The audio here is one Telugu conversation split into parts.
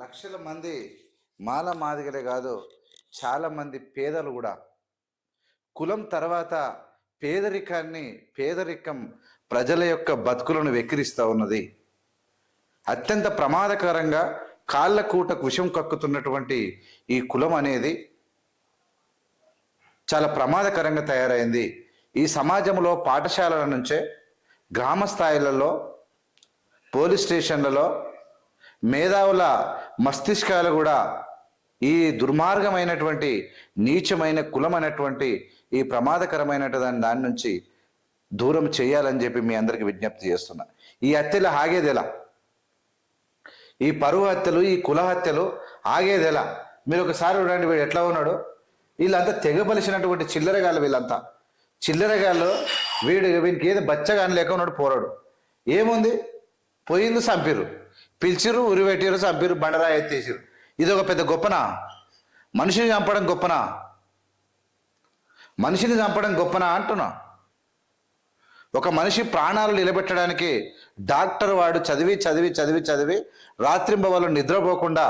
లక్షల మంది మాల మాదిగలే కాదు చాలామంది పేదలు కూడా. కులం తర్వాత పేదరికాన్ని పేదరికం ప్రజల యొక్క బతుకులను వెక్కిరిస్తూ ఉన్నది. అత్యంత ప్రమాదకరంగా కాళ్ళకూటకు విషం కక్కుతున్నటువంటి ఈ కులం అనేది చాలా ప్రమాదకరంగా తయారైంది. ఈ సమాజంలో పాఠశాలల నుంచే గ్రామ స్థాయిలలో పోలీస్ స్టేషన్లలో మేధావుల మస్తిష్కాలు కూడా ఈ దుర్మార్గమైనటువంటి నీచమైన కులమైనటువంటి ఈ ప్రమాదకరమైనటువంటి దాని నుంచి దూరం చేయాలని చెప్పి మీ అందరికి విజ్ఞప్తి చేస్తున్నా. ఈ హత్యలు ఆగేదెలా? ఈ పరువు హత్యలు ఈ కుల హత్యలు ఆగేదెలా? మీరు ఒకసారి చూడండి వీడు ఎట్లా ఉన్నాడు. వీళ్ళంతా తెగబలిసినటువంటి చిల్లరగాళ్ళు వీళ్ళంతా. చిల్లరగాళ్ళు వీడు వీనికి ఏదో బచ్చగాని లేక ఉన్నాడు పోరాడు. ఏముంది? పోయింది చంపిరు పిలిచిరు ఉరి పెట్టిరు చంపిరు బండరాయి ఎత్తేసిరు ఇది ఒక పెద్ద గొప్పనా? మనిషిని చంపడం గొప్పనా? మనిషిని చంపడం గొప్పనా అంటున్నా. ఒక మనిషి ప్రాణాలు నిలబెట్టడానికి డాక్టర్ వాడు చదివి చదివి చదివి చదివి రాత్రింబవళ్ళు నిద్రపోకుండా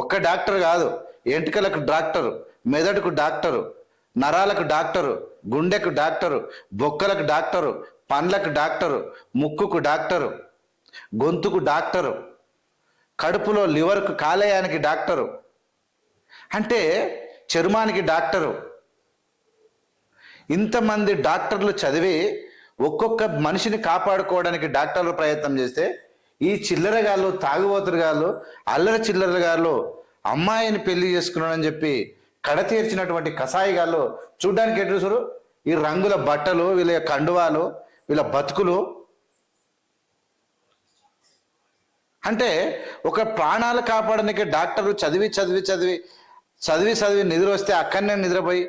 ఒక్క డాక్టర్ కాదు ఎంటికలకు డాక్టరు మెదడుకు డాక్టరు నరాలకు డాక్టరు గుండెకు డాక్టరు బొక్కలకు డాక్టరు పండ్లకు డాక్టరు ముక్కుకు డాక్టరు గొంతుకు డాక్టరు. కడుపులో లివర్కు కాలేయానికి డాక్టరు. అంటే చర్మానికి డాక్టరు. ఇంతమంది డాక్టర్లు చదివి ఒక్కొక్క మనిషిని కాపాడుకోవడానికి డాక్టర్లు ప్రయత్నం చేస్తే ఈ చిల్లరగాళ్ళు తాగుబోతురుగాళ్ళు అల్లరి చిల్లరగాళ్ళు అమ్మాయిని పెళ్ళి చేసుకున్నాడని చెప్పి కడతీర్చినటువంటి కషాయిగాళ్ళు చూడ్డానికి ఎటు చూడు? ఈ రంగుల బట్టలు వీళ్ళ కండువాలు వీళ్ళ బతుకులు అంటే ఒక ప్రాణాలు కాపాడడానికి డాక్టర్లు చదివి చదివి చదివి చదివి చదివి నిద్ర వస్తే అక్కడనే నిద్రపోయి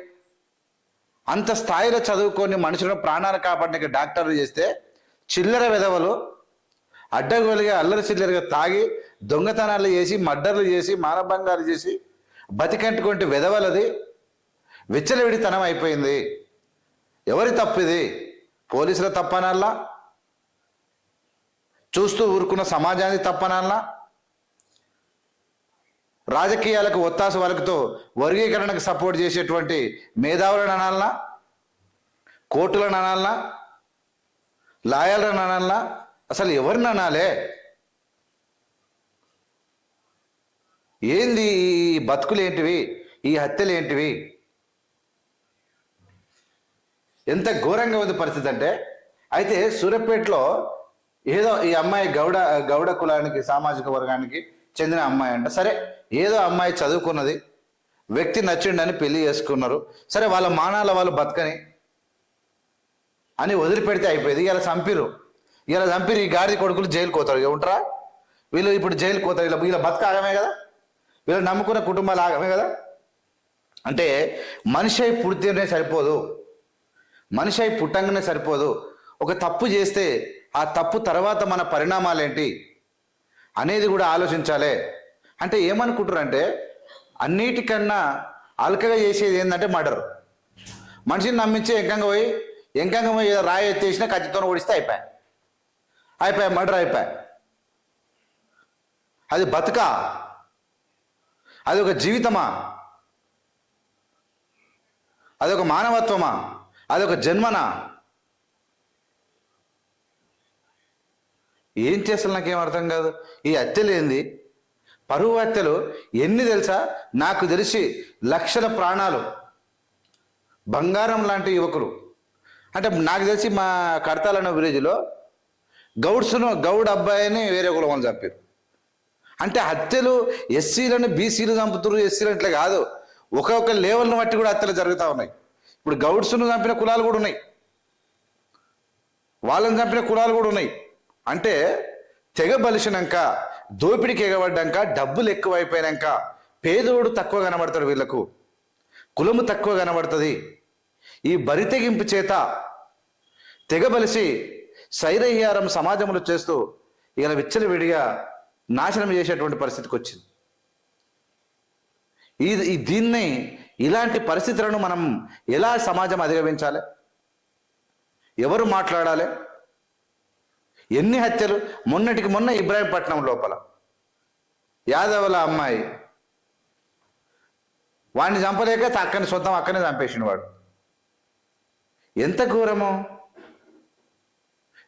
అంత స్థాయిలో చదువుకొని మనుషులను ప్రాణాలు కాపాడడానికి డాక్టర్లు చేస్తే చిల్లర విధవలు అడ్డగోలుగా అల్లరి చిల్లరగా తాగి దొంగతనాలు చేసి మర్డర్లు చేసి మానభంగాలు చేసి బతికంటుకుంటే విధవలది విచ్చలవిడితనం అయిపోయింది. ఎవరి తప్పు ఇది? పోలీసుల తప్పనల్లా? చూస్తూ ఊరుకున్న సమాజాన్ని తప్పనల్లా రాజకీయాలకు ఒత్తాస వరకుతో వర్గీకరణకు సపోర్ట్ చేసేటువంటి మేధావులను అనాలనా కోర్టులను అనాలనా లాయర్లను అనాలనా అసలు ఎవరిని అనాలే ఏంది ఈ బతుకులు ఏంటివి ఈ హత్యలు ఏంటివి ఎంత ఘోరంగా ఉంది పరిస్థితి అంటే అయితే సూర్యాపేటలో ఏదో ఈ అమ్మాయి గౌడ గౌడ కులానికి సామాజిక వర్గానికి చెందిన అమ్మాయి అంట. సరే ఏదో అమ్మాయి చదువుకున్నది వ్యక్తి నచ్చిండని పెళ్ళి చేసుకున్నారు. సరే వాళ్ళ మానాల వాళ్ళు బతకని అని వదిలిపెడితే అయిపోయింది. ఇలా చంపిరు ఇలా చంపిరు ఈ గాడి కొడుకులు జైలుకు పోతారు ఇక ఉంటారా? వీళ్ళు ఇప్పుడు జైలుకు పోతారు ఇలా వీళ్ళ బతక ఆగమే కదా? వీళ్ళు నమ్ముకున్న కుటుంబాలు ఆగమే కదా? అంటే మనిషి అయి పుడితేనే సరిపోదు. మనిషి అయి పుట్టంగానే సరిపోదు. ఒక తప్పు చేస్తే ఆ తప్పు తర్వాత మన పరిణామాలు ఏంటి అనేది కూడా ఆలోచించాలి. అంటే ఏమనుకుంటారంటే అన్నిటికన్నా అల్కగా చేసేది ఏంటంటే మర్డర్. మనిషిని నమ్మించి ఎంకంగా పోయి ఎంకంగా పోయి రాయి ఎత్తేసినా కత్తితో ఓడిస్తే అయిపోయా? అయిపోయా? మర్డర్ అయిపోయా? అది బతుక? అది ఒక జీవితమా? అదొక మానవత్వమా? అదొక జన్మనా? ఏం చేస్తాను నాకేం అర్థం కాదు. ఈ హత్యలు ఏంది? పరువు హత్యలు ఎన్ని తెలుసా? నాకు తెలిసి లక్షల ప్రాణాలు. బంగారం లాంటి యువకులు. అంటే నాకు తెలిసి మా కడతాలన్న విలేజ్లో గౌడ్స్ను గౌడ్ అబ్బాయిని వేరే కులం వాళ్ళు చంపారు అంటే హత్యలు ఎస్సీలను బీసీలు చంపుతున్నారు ఎస్సీలు ఇట్లా కాదు. ఒక్కొక్క లెవెల్ని బట్టి కూడా హత్యలు జరుగుతూ ఉన్నాయి. ఇప్పుడు గౌడ్స్ను చంపిన కులాలు కూడా ఉన్నాయి. వాళ్ళని చంపిన కులాలు కూడా ఉన్నాయి. అంటే తెగ బలిసినాక దోపిడికి ఎగబడ్డాక డబ్బులు ఎక్కువైపోయినాక పేదోడు తక్కువ కనబడతాడు వీళ్ళకు. కులము తక్కువ కనబడుతుంది. ఈ బరితెగింపు చేత తెగబలిసి శైరహ్యారం సమాజంలో చేస్తూ ఇలా విచ్చలవిడిగా నాశనం చేసేటువంటి పరిస్థితికి వచ్చింది. ఈ ఈ దీన్ని ఇలాంటి పరిస్థితులను మనం ఎలా సమాజం అధిగమించాలి? ఎవరు మాట్లాడాలి? ఎన్ని హత్యలు? మొన్నటికి మొన్న ఇబ్రాహీంపట్నం లోపల. యాదవుల అమ్మాయి. వాడిని చంపలేక అక్కని సొంతం అక్కనే చంపేసిన వాడు. ఎంత ఘోరము.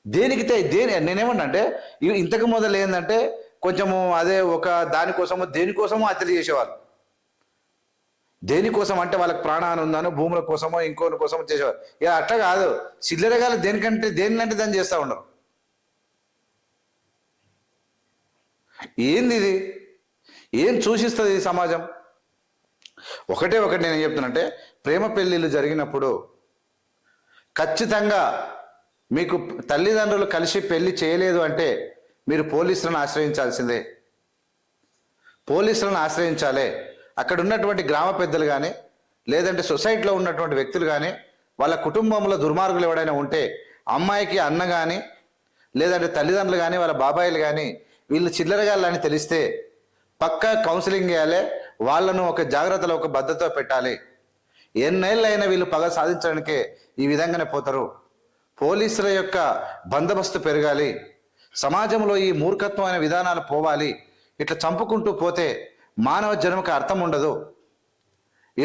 దేనికి దేని నేనేమన్నా అంటే ఇంతకు మొదలు ఏంటంటే కొంచెము అదే ఒక దానికోసము దేనికోసమో హత్యలు చేసేవాళ్ళు. దేనికోసం అంటే వాళ్ళకి ప్రాణాన్ని ఉందనో భూముల కోసమో ఇంకోని కోసమో చేసేవారు ఇక అట్లా కాదు. చిల్లరగాలు దేనికంటే దేనికంటే దాన్ని చేస్తూ ఉండరు. ఏంది ఇది ఏం సూచిస్తుంది ఈ సమాజం? ఒకటే ఒకటి నేను చెప్తున్నంటే ప్రేమ పెళ్ళిళ్ళు జరిగినప్పుడు ఖచ్చితంగా మీకు తల్లిదండ్రులు కలిసి పెళ్ళి చేయలేదు అంటే మీరు పోలీసులను ఆశ్రయించాల్సిందే. పోలీసులను ఆశ్రయించాలి. అక్కడ ఉన్నటువంటి గ్రామ పెద్దలు కానీ లేదంటే సొసైటీలో ఉన్నటువంటి వ్యక్తులు కానీ వాళ్ళ కుటుంబంలో దుర్మార్గులు ఎవడైనా ఉంటే అమ్మాయికి అన్న కానీ లేదంటే తల్లిదండ్రులు కానీ వాళ్ళ బాబాయిలు కానీ వీళ్ళు చిల్లరగాళ్ళని తెలిస్తే పక్కా కౌన్సిలింగ్ చేయాలి వాళ్ళను ఒక జాగ్రత్తలో ఒక భద్రత పెట్టాలి. ఎన్నేళ్ళైనా వీళ్ళు పగ సాధించడానికే ఈ విధంగానే పోతారు. పోలీసుల యొక్క బందోబస్తు పెరగాలి. సమాజంలో ఈ మూర్ఖత్వమైన విధానాలు పోవాలి. ఇట్లా చంపుకుంటూ పోతే మానవ జన్మకు అర్థం ఉండదు.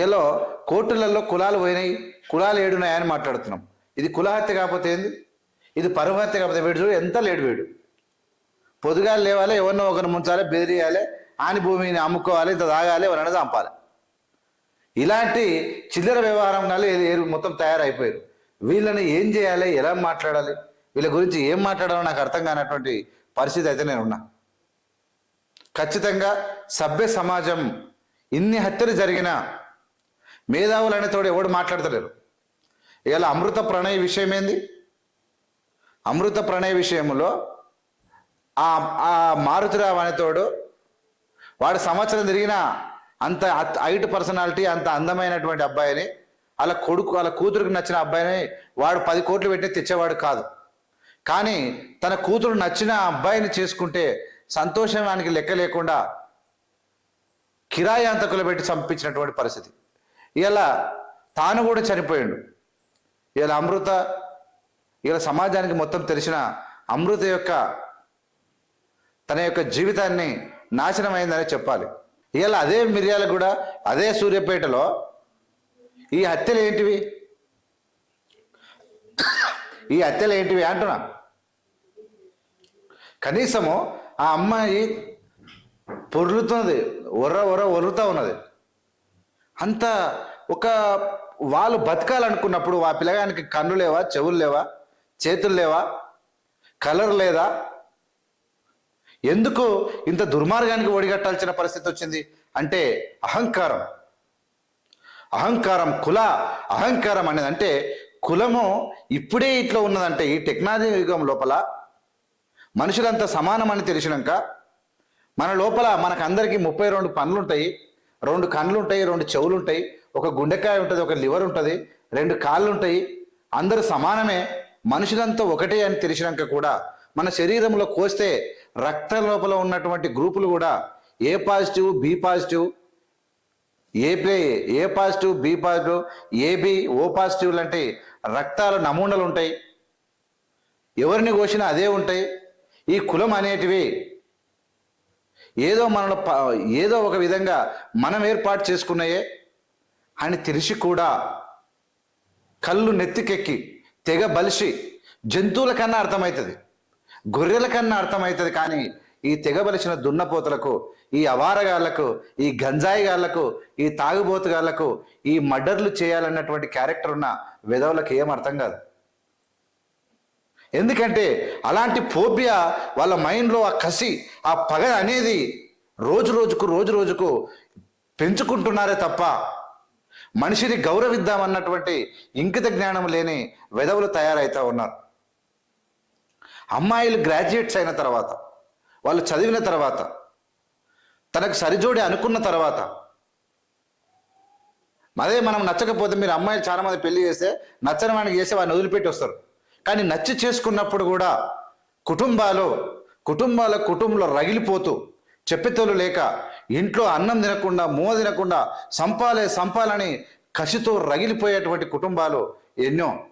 ఏలో కోర్టులలో కులాలు పోయినాయి కులాలు ఏడున్నాయని మాట్లాడుతున్నాం. ఇది కులహత్య కాకపోతే ఏంది? ఇది పరువు హత్య కాకపోతే వీడు చూడు ఎంత లేడు వీడు. పొదుగాలు లేవాలి ఎవరినో ఒకరిని ముంచాలి బెదిరియాలి ఆని భూమిని అమ్ముకోవాలి ఇంత తాగాలి ఎవరైనా చంపాలి. ఇలాంటి చిల్లర వ్యవహారం ఏరు మొత్తం తయారైపోయారు. వీళ్ళని ఏం చేయాలి ఎలా మాట్లాడాలి వీళ్ళ గురించి ఏం మాట్లాడాలో నాకు అర్థం కానటువంటి పరిస్థితి అయితే నేను ఉన్నా ఖచ్చితంగా సభ్య సమాజం ఇన్ని హత్యలు జరిగినా మేధావులు అనేతోడు ఎవడు మాట్లాడతలేరు. ఇలా అమృత ప్రణయ విషయం ఏంది అమృత ప్రణయ విషయంలో ఆ ఆ మారుతిరావు అనేతోడు వాడు సంవత్సరం తిరిగినా అంత హైట్ పర్సనాలిటీ అంత అందమైనటువంటి అబ్బాయిని అలా కొడుకు అలా కూతురుకు నచ్చిన అబ్బాయిని వాడు పది కోట్లు పెట్టి తెచ్చేవాడు కాదు. కానీ తన కూతురు నచ్చిన అబ్బాయిని చేసుకుంటే సంతోషానికి లెక్క లేకుండా కిరాయాంతకులు పెట్టి చంపించినటువంటి పరిస్థితి. ఇలా తాను కూడా చనిపోయాడు. ఇలా అమృత ఇలా సమాజానికి మొత్తం తెలిసిన అమృత యొక్క తన యొక్క జీవితాన్ని నాశనమైందని చెప్పాలి. ఇలా అదే మిర్యాల కూడా అదే సూర్యాపేటలో ఈ హత్యలు ఏంటివి? ఈ హత్యలు ఏంటివి అంటున్నా? కనీసము ఆ అమ్మాయి పొర్లుతున్నది ఒర్ర ఒర్ర ఒర్రుతూ ఉన్నది. అంత ఒక వాళ్ళు బతకాలనుకున్నప్పుడు ఆ పిల్లగానికి కన్ను లేవా చెవులు లేవా చేతులు లేవా కలర్ లేదా? ఎందుకు ఇంత దుర్మార్గానికి ఒడిగట్టాల్సిన పరిస్థితి వచ్చింది? అంటే అహంకారం. అహంకారం కుల అహంకారం అనేది అంటే కులము ఇప్పుడే ఇట్లా ఉన్నదంటే ఈ టెక్నాలజీ యుగం లోపల మనుషులంతా సమానం అని తెలిసినాక మన లోపల మనకు అందరికీ ముప్పై రెండు పనులు ఉంటాయి రెండు కండ్లు ఉంటాయి రెండు చెవులు ఉంటాయి ఒక గుండెకాయ ఉంటుంది ఒక లివర్ ఉంటుంది రెండు కాళ్ళు ఉంటాయి అందరూ సమానమే. మనుషులంతా ఒకటే అని తెలిసినాక కూడా మన శరీరంలో కోస్తే రక్త లోపల ఉన్నటువంటి గ్రూపులు కూడా A positive B positive AP A positive B positive AB O positive లాంటి రక్తాల నమూనాలు ఉంటాయి. ఎవరిని కోసినా అదే ఉంటాయి. ఈ కులం అనేటివి ఏదో మనలో ఏదో ఒక విధంగా మనం ఏర్పాటు చేసుకున్నాయే అని తెలిసి కూడా కళ్ళు నెత్తికెక్కి తెగ బలిసి జంతువుల కన్నా అర్థమవుతుంది. గొర్రెల కన్నా అర్థమవుతుంది కానీ ఈ తెగబలిసిన దున్నపోతులకు ఈ అవారగాళ్ళకు ఈ గంజాయిగాళ్ళకు ఈ తాగుబోతుగాళ్ళకు ఈ మర్డర్లు చేయాలన్నటువంటి క్యారెక్టర్ ఉన్న విధవులకు ఏం అర్థం కాదు. ఎందుకంటే అలాంటి ఫోబియా వాళ్ళ మైండ్లో ఆ కసి ఆ పగ అనేది రోజు రోజుకు రోజు రోజుకు పెంచుకుంటున్నారే తప్ప మనిషిని గౌరవిద్దామన్నటువంటి ఇంకిత జ్ఞానం లేని వెధవులు తయారైతా ఉన్నారు. అమ్మాయిలు గ్రాడ్యుయేట్స్ అయిన తర్వాత వాళ్ళు చదివిన తర్వాత తనకు సరిజోడి అనుకున్న తర్వాత అదే మనం నచ్చకపోతే మీరు అమ్మాయిలు చాలామంది పెళ్ళి చేస్తే నచ్చని వాడికి చేసే వాడిని వదిలిపెట్టి వస్తారు. కానీ నచ్చి చేసుకున్నప్పుడు కూడా కుటుంబాలు కుటుంబాల కుటుంబంలో రగిలిపోతూ చెప్పెతోలు లేక ఇంట్లో అన్నం తినకుండా మూవ తినకుండా సంపాలే సంపాలని కసితో రగిలిపోయేటువంటి కుటుంబాలు ఎన్నో.